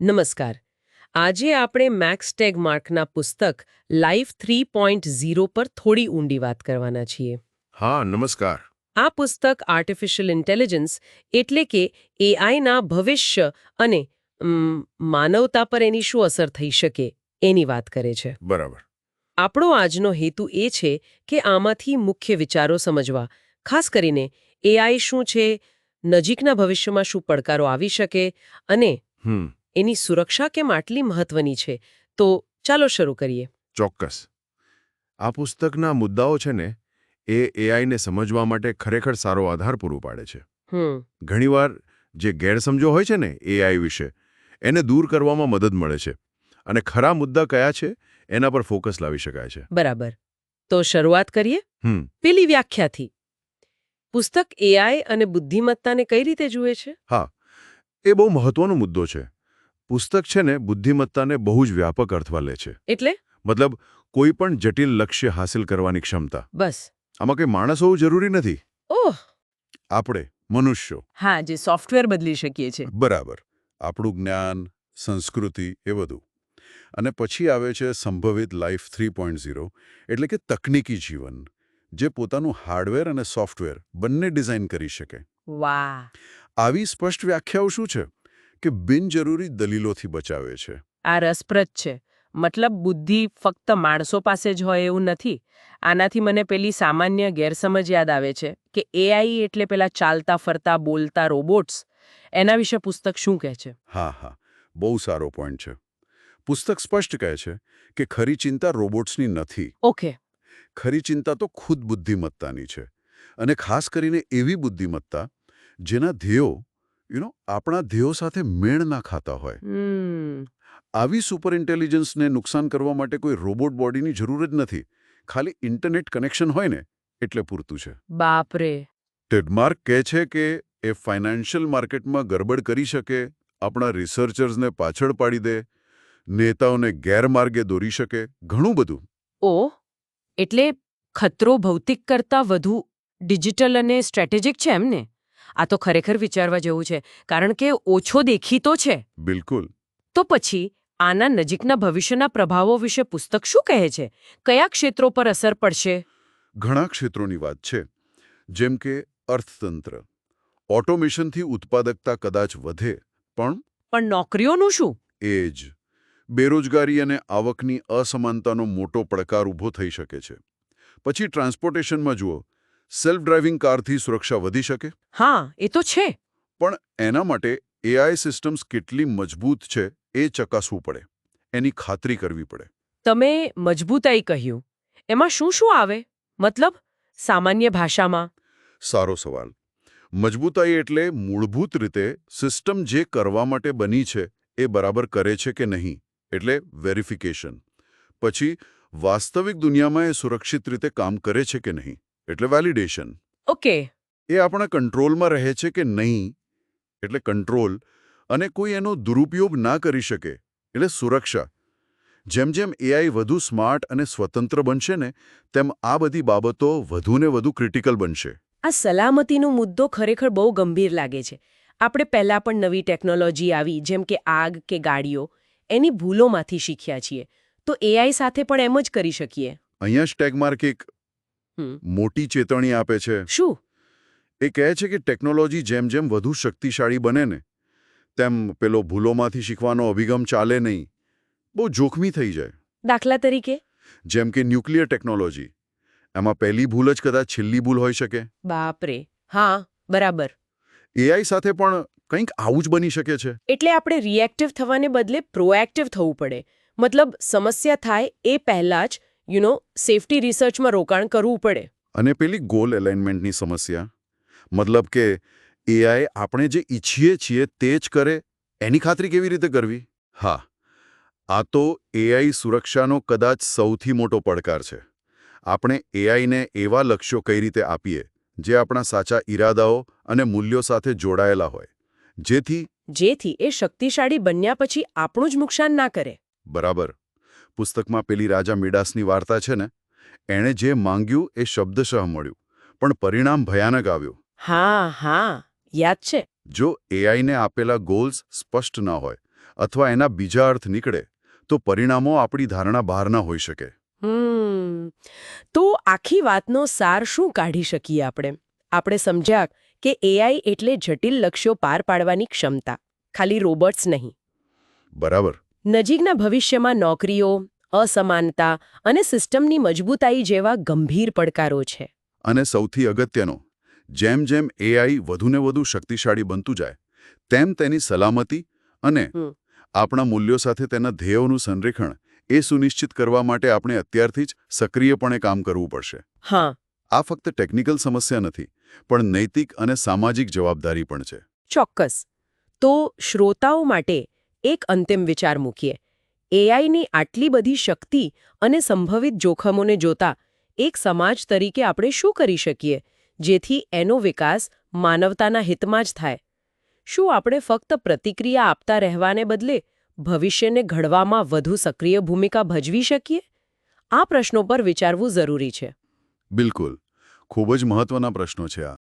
નમસ્કાર. આજે આપણે મેક્સ ટેગ માર્કના પુસ્તક લાઈફ થ્રી પોઈન્ટ ઝીરો પર થોડી ઊંડી વાત કરવાના છીએ. હા નમસ્કાર. આ પુસ્તક આર્ટિફિશિયલ ઇન્ટેલિજન્સ એટલે કે એઆઈના ભવિષ્ય અને માનવતા પર એની શું અસર થઈ શકે એની વાત કરે છે. બરાબર. આપણો આજનો હેતુ એ છે કે આમાંથી મુખ્ય વિચારો સમજવા. ખાસ કરીને એઆઈ શું છે નજીકના ભવિષ્યમાં શું પડકારો આવી શકે અને હમ. એની સુરક્ષા કેમ આટલી મહત્વની છે? તો ચાલો શરૂ કરીએ. ચોક્કસ. આ પુસ્તકના મુદ્દાઓ છે ને એ એઆઈને સમજવા માટે ખરેખર સારો આધાર પૂરો પાડે છે. ઘણીવાર જે ગેરસમજો હોય છે ને એઆઈ વિશે એને દૂર કરવામાં મદદ મળે છે. અને ખરા મુદ્દા કયા છે એના પર ફોકસ લાવી શકાય છે. બરાબર. તો શરૂઆત કરીએ? હમ. પેલી વ્યાખ્યાથી. પુસ્તક એઆઈ અને બુદ્ધિમત્તાને કઈ રીતે જુએ છે? હા. એ બહુ મહત્વનો મુદ્દો છે. પુસ્તક છે ને બુદ્ધિમત્તાને બહુ જ વ્યાપક અર્થમાં લે છે. એટલે? મતલબ કોઈ પણ જટિલ લક્ષ્ય હાંસિલ કરવાની ક્ષમતા. બસ. આમાં કંઈ માણસ હોવું જરૂરી નથી? ઓહ! આપણે મનુષ્યો. હા જે સોફ્ટવેર બદલી શકીએ છીએ. બરાબર. આપણું જ્ઞાન સંસ્કૃતિ એ બધું. અને પછી આવે છે સંભવિત લાઈફ થ્રી એટલે કે તકનીકી જીવન જે પોતાનું હાર્ડવેર અને સોફ્ટવેર બંને ડિઝાઇન કરી શકે. વાહ! આવી સ્પષ્ટ વ્યાખ્યાઓ શું છે? કે બિનજરૂરી દલીલોથી બચાવે છે? આ રસપ્રદ છે. મતલબ બુદ્ધિ ફક્ત માણસો પાસે જ હોય એવું નથી. આનાથી મને પેલી સામાન્ય ગેરસમજ યાદ આવે છે કે એઆઈ એટલે પેલા ચાલતા ફરતા બોલતા રોબોટ્સ. એના વિશે પુસ્તક શું કહે છે? હા હા. બહુ સારો પોઈન્ટ છે. પુસ્તક સ્પષ્ટ કહે છે કે ખરી ચિંતા રોબોટ્સની નથી. ઓકે. ખરી ચિંતા તો ખુદ બુદ્ધિમત્તાની છે. અને ખાસ કરીને એવી બુદ્ધિમત્તા જેના ધ્યેયો યુ નો આપણા ધ્યેયો સાથે મેળ ના ખાતા હોય. આવી સુપર ઇન્ટેલિજન્સને નુકસાન કરવા માટે કોઈ રોબોટ બોડીની જરૂર જ નથી. ખાલી ઇન્ટરનેટ કનેક્શન હોય ને એટલે પૂરતું છે. બાપરે. ટેડમાર્ક કહે છે કે એ ફાઇનાન્શિયલ માર્કેટમાં ગરબડ કરી શકે આપણા રિસર્ચર્સને પાછળ પાડી દે નેતાઓને ગેરમાર્ગે દોરી શકે ઘણું બધું. ઓ એટલે ખતરો ભૌતિક કરતાં વધુ ડિજિટલ અને સ્ટ્રેટેજિક છે એમને આ તો ખરેખર વિચારવા જેવું છે. કારણ કે ઓછો દેખીતો છે. બિલકુલ. તો પછી આના નજીકના ભવિષ્યના પ્રભાવો વિશે પુસ્તક શું કહે છે? કયા ક્ષેત્રો પર અસર પડશે? ઘણા ક્ષેત્રોની વાત છે. જેમ કે અર્થતંત્ર. ઓટોમેશનથી ઉત્પાદકતા કદાચ વધે પણ પણ નોકરીઓનું શું? એ જ. બેરોજગારી અને આવકની અસમાનતાનો મોટો પડકાર ઊભો થઈ શકે છે. પછી ટ્રાન્સપોર્ટેશનમાં જુઓ. સેલ્ફ ડ્રાઇવિંગ કારથી સુરક્ષા વધી શકે? હા એ તો છે. પણ એના માટે એઆઈ સિસ્ટમ્સ કેટલી મજબૂત છે એ ચકાસવું પડે. એની ખાતરી કરવી પડે. તમે મજબૂતાઈ કહ્યું. એમાં શું શું આવે? મતલબ સામાન્ય ભાષામાં? સારો સવાલ. મજબૂતાઈ એટલે મૂળભૂત રીતે સિસ્ટમ જે કરવા માટે બની છે એ બરાબર કરે છે કે નહીં એટલે વેરિફિકેશન. પછી વાસ્તવિક દુનિયામાં એ સુરક્ષિત રીતે કામ કરે છે કે નહીં? એટલે વેલિડેશન ઓકે. એ આપણા કંટ્રોલમાં રહે છે કે નહીં? એટલે કંટ્રોલ અને કોઈ એનો દુરુપયોગ ના કરી શકે એટલે સુરક્ષા. જેમ જેમ એઆઈ વધુ સ્માર્ટ અને સ્વતંત્ર બનશે ને તેમ આ બધી બાબતો વધુને વધુ ક્રિટિકલ બનશે. આ સલામતીનો મુદ્દો ખરેખર બહુ ગંભીર લાગે છે. આપણે પહેલાં પણ નવી ટેકનોલોજી આવી જેમ કે આગ કે ગાડીઓ એની ભૂલોમાંથી શીખ્યા છીએ. તો એઆઈ સાથે પણ એમ જ કરી શકીએ. અહીંયા જ ટેગમાર્ક એક. મોટી ચેતવણી આપે છે. શું? એ કહે છે કે ટેકનોલોજી જેમ જેમ વધુ શક્તિશાળી બને ને તેમ પેલો ભૂલોમાંથી શીખવાનો અભિગમ ચાલે નહીં. બહુ જોખમી થઈ જાય. દાખલા તરીકે? જેમ કે ન્યુક્લિયર ટેકનોલોજી. એમાં પહેલી ભૂલ જ કદાચ છેલ્લી ભૂલ હોઈ શકે. બાપરે. હા બરાબર. એઆઈ સાથે પણ કંઈક આવું જ બની શકે છે. એટલે આપણે રિએક્ટિવ થવાને બદલે પ્રોએક્ટિવ થવું પડે. મતલબ સમસ્યા થાય એ પહેલાં જ યુ નો સેફટી રિસર્ચમાં રોકાણ કરવું પડે. અને પેલી ગોલ એલાઇનમેન્ટની સમસ્યા. મતલબ કે એઆઈ આપણે જે ઈચ્છીએ છીએ તે જ કરે એની ખાતરી કેવી રીતે કરવી? હા આ તો એઆઈ સુરક્ષાનો કદાચ સૌથી મોટો પડકાર છે. આપણે એઆઈને એવા લક્ષ્યો કઈ રીતે આપીએ જે આપણા સાચા ઈરાદાઓ અને મૂલ્યો સાથે જોડાયેલા હોય. જેથી જેથી એ શક્તિશાળી બન્યા પછી આપણું જ નુકસાન ના કરે. બરાબર. પુસ્તકમાં પેલી રાજા મીડાસની વાર્તા છે ને એણે જે માંગ્યું એ શબ્દશઃ મળ્યું પણ પરિણામ ભયાનક આવ્યું. હા હા યાદ છે. જો એઆઈને આપેલા ગોલ્સ સ્પષ્ટ ન હોય અથવા એના બીજા અર્થ નીકળે તો પરિણામો આપણી ધારણા બહારના હોઈ શકે. તો આખી વાતનો સાર શું કાઢી શકીએ આપણે? આપણે સમજ્યા કે એઆઈ એટલે જટિલ લક્ષ્યો પાર પાડવાની ક્ષમતા ખાલી રોબોટ્સ નહીં. બરાબર. નજીકના ભવિષ્યમાં નોકરીઓ અસમાનતા અને સિસ્ટમની મજબૂતાઈ જેવા ગંભીર પડકારો છે. અને સૌથી અગત્યનો જેમ જેમ એઆઈ વધુને વધુ શક્તિશાળી બનતું જાય તેમ તેની સલામતી અને આપણા મૂલ્યો સાથે તેના ધ્યેયોનું સંરેખણ એ સુનિશ્ચિત કરવા માટે આપણે અત્યારથી જ સક્રિયપણે કામ કરવું પડશે. હા. આ ફક્ત ટેકનિકલ સમસ્યા નથી પણ નૈતિક અને સામાજિક જવાબદારી પણ છે. ચોક્કસ. તો શ્રોતાઓ માટે એક અંતિમ વિચાર મૂકીએ. એઆઈની આટલી બધી શક્તિ અને સંભવિત જોખમોને જોતા એક સમાજ તરીકે આપણે શું કરી શકીએ, જેથી એનો વિકાસ માનવતાના હિતમાં જ થાય? શું આપણે ફક્ત પ્રતિક્રિયા આપતા રહેવાને બદલે ભવિષ્યને ઘડવામાં વધુ સક્રિય ભૂમિકા ભજવી શકીએ? આ પ્રશ્નો પર વિચારવું જરૂરી છે. બિલકુલ. ખૂબ જ મહત્વના પ્રશ્નો છે આ.